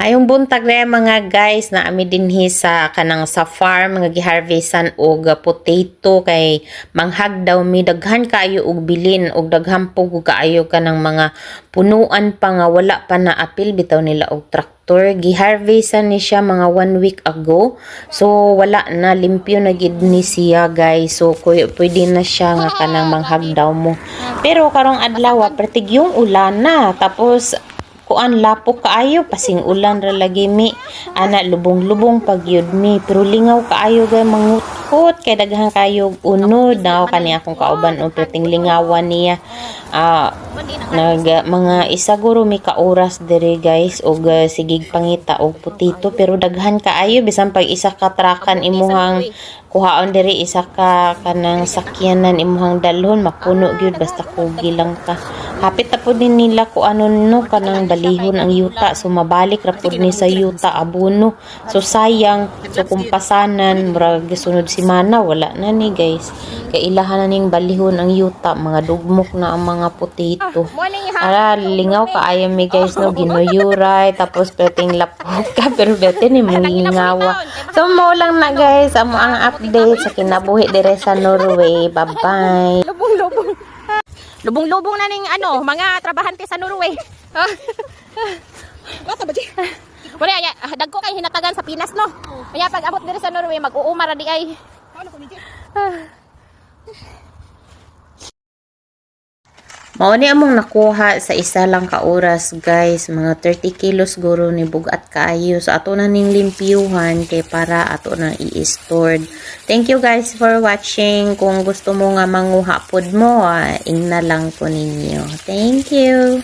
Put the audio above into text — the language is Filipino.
Ayong buntag na mga guys na ami dinhi sa kanang sa farm nga giharvestan og uh, potato kay manghag daw mi daghan kaayo og bilin og daghan po kaayo kanang mga punuan pa nga wala pa na apil bitaw nila og traktor. Giharvestan ni siya mga one week ago so wala na limpyo na gid ni siya guys. So pwede na siya nga kanang manghag daw mo. Pero karong adlaw ah, pertig yung ulan na. Tapos kuan lapok kaayo pasing ulan ra lagi mi. Ana lubong-lubong pagyud mi. Pero lingaw kaayo gay mangutkot. Kay daghan kayo unod na kani akong kauban o perting lingawan niya. Ah nag mga isaguro mi ka oras diri guys. Og uh, sigig pangita og putito. Pero daghan kaayo bisan pag isa ka trakan imuhang kuhaon diri isa ka kanang sakyanan imuhang dalhon mapuno gyud basta kugi lang ka. Hapit na po din nila ko ano no kanang balihon ang yuta. So mabalik ra pud ni sa yuta abono. So sayang so kumpasanan murag sunod si mana wala na ni guys. Kay ilahan na ning balihon ang yuta mga dugmok na ang mga potato. Ara, lingaw ka ayaw mi guys no ginuyuray tapos perting lapok ka pero bete ni mong lingawa so mo lang na guys amo ang update sa kinabuhi dire sa Norway bye bye Lubong-lubong. Lubong-lubong na ning ano, mga trabahante sa Norway. Bata ba di? Wala ya, dagko kay hinatagan sa Pinas no. Kaya pag abot diri sa Norway, mag-uuma ra di ay. Mao ni among nakuha sa isa lang ka oras guys. Mga 30 kilos guro ni bugat kaayo. So ato na ning limpyuhan kay para ato na i-stored. Thank you guys for watching. Kung gusto mo nga manguha pod mo ah, ingna lang po ninyo. Thank you